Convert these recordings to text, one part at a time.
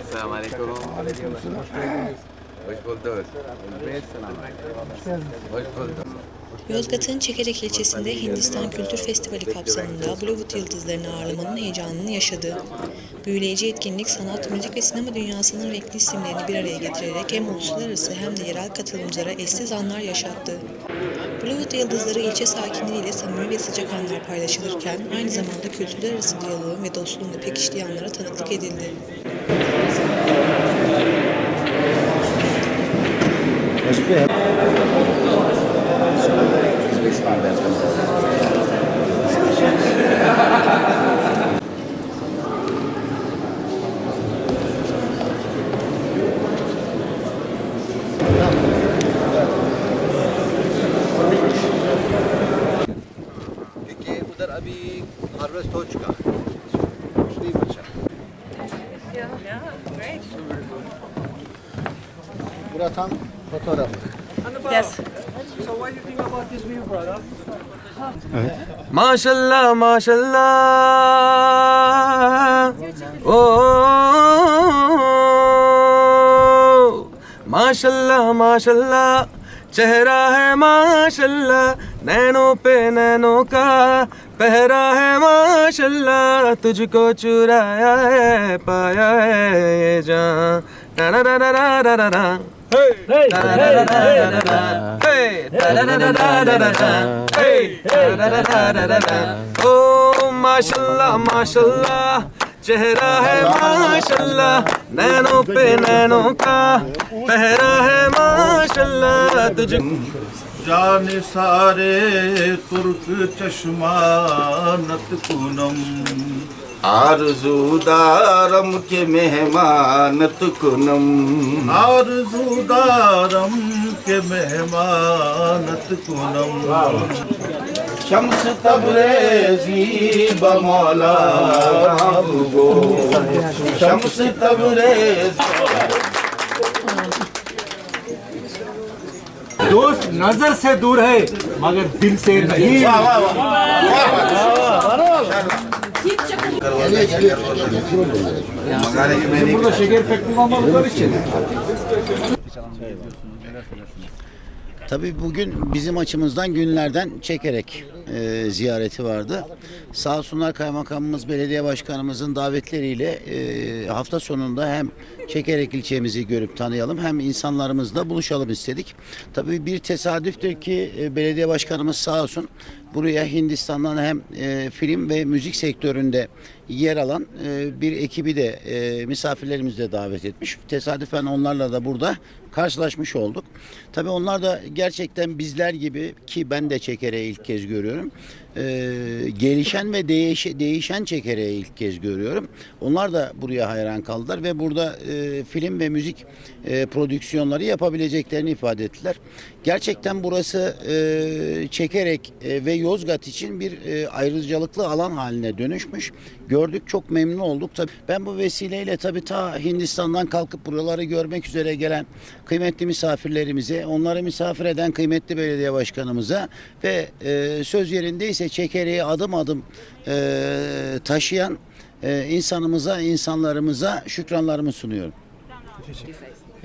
السلام عليكم وعليكم السلام وش قلت وش قلت Yozgat'ın Çekerek ilçesinde Hindistan Kültür Festivali kapsamında Bollywood yıldızlarını ağırlamanın heyecanını yaşadı. Büyüleyici etkinlik sanat, müzik ve sinema dünyasının renkli isimlerini bir araya getirerek hem uluslararası hem de yerel katılımcılara eşsiz anlar yaşattı. Bollywood yıldızları ilçe sakinleriyle samimi ve sıcak anlar paylaşılırken aynı zamanda kültürler arası diyaloğun ve dostluğun da pekiştiği anlara tanıklık edildi. first touch guy. Buratan fotoğrafı. Yes. So what do you think about this view, brother? Maşallah, maşallah. Oh. Maşallah, maşallah. چہرہ ہے ماشاءاللہ نینوں پہ نینوں کا पहरा है माशाल्लाह तुझको चुराया है पाया है ये जान रा रा रा रा रा रा रा ओ چہرہ ہے ماشاءاللہ نینوں پہ نینوں کا پہرا ہے ماشاءاللہ تجھ جان سارے ترک چشمانت کنم آرزو دارم کے مہمانت کنم آرزو دارم کے مہمانت کنم شمس تبریزی بمولا گو شمس تبریزی۔ دوست نظر سے دور ہے مگر دل سے نہیں۔ Burada şeker pek. Tabii bugün bizim açımızdan günlerden çekerek e, ziyareti vardı. Sağ olsunlar kaymakamımız, belediye başkanımızın davetleriyle e, hafta sonunda hem çekerek ilçemizi görüp tanıyalım hem insanlarımızla buluşalım istedik. Tabii bir tesadüftür ki e, belediye başkanımız sağ olsun buraya Hindistan'dan hem e, film ve müzik sektöründe yer alan e, bir ekibi de e, misafirlerimizi de davet etmiş. Tesadüfen onlarla da burada karşılaşmış olduk. Tabii onlar da gerçekten bizler gibi ki ben de çekereği ilk kez görüyorum. e, gelişen ve değiş, değişen çekereği ilk kez görüyorum. Onlar da buraya hayran kaldılar ve burada e, film ve müzik e, prodüksiyonları yapabileceklerini ifade ettiler. Gerçekten burası e, çekerek e, ve Yozgat için bir e, ayrıcalıklı alan haline dönüşmüş. Gördük çok memnun olduk. Tabii ben bu vesileyle tabii ta Hindistan'dan kalkıp buraları görmek üzere gelen kıymetli misafirlerimize, onları misafir eden kıymetli belediye başkanımıza ve e, söz yerindeyse çekereği adım adım e, taşıyan insanımıza, insanlarımıza şükranlarımı sunuyorum.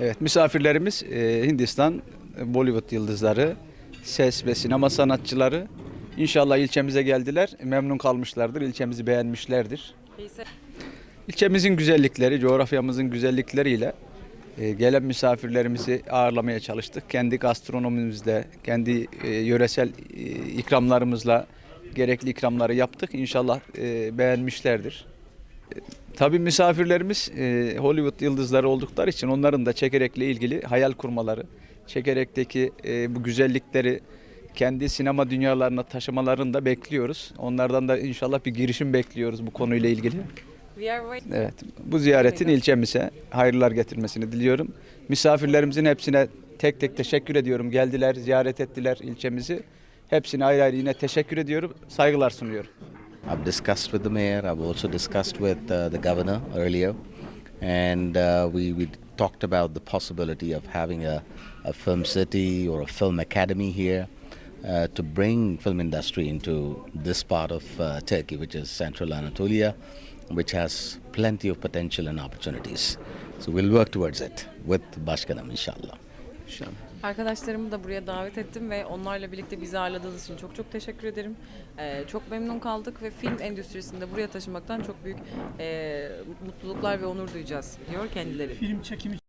Evet, misafirlerimiz Hindistan Bollywood yıldızları, ses ve sinema sanatçıları. İnşallah ilçemize geldiler, memnun kalmışlardır, ilçemizi beğenmişlerdir. İlçemizin güzellikleri, coğrafyamızın güzellikleriyle e, gelen misafirlerimizi ağırlamaya çalıştık. Kendi gastronomimizle, kendi e, yöresel e, ikramlarımızla gerekli ikramları yaptık. İnşallah beğenmişlerdir. Tabii misafirlerimiz Hollywood yıldızları oldukları için onların da çekerekle ilgili hayal kurmaları, çekerekteki bu güzellikleri kendi sinema dünyalarına taşımalarını da bekliyoruz. Onlardan da inşallah bir girişim bekliyoruz bu konuyla ilgili. Evet, bu ziyaretin ilçemize hayırlar getirmesini diliyorum. Misafirlerimizin hepsine tek tek teşekkür ediyorum. Geldiler, ziyaret ettiler ilçemizi. Hepsine ayrı ayrı yine teşekkür ediyorum, saygılar sunuyorum. I've discussed with the mayor. I've also discussed with uh, the governor earlier, and uh, we, we talked about the possibility of having a, a film city or a film academy here uh, to bring film industry into this part of uh, Turkey, which is Central Anatolia. which has plenty of potential and opportunities. So we'll work towards it with Başkanım inshallah. Arkadaşlarımı da buraya davet ettim ve onlarla birlikte bizi ağırladığınız için çok çok teşekkür ederim. Ee, çok memnun kaldık ve film endüstrisinde buraya taşımaktan çok büyük e, mutluluklar ve onur duyacağız diyor kendileri. Film çekimi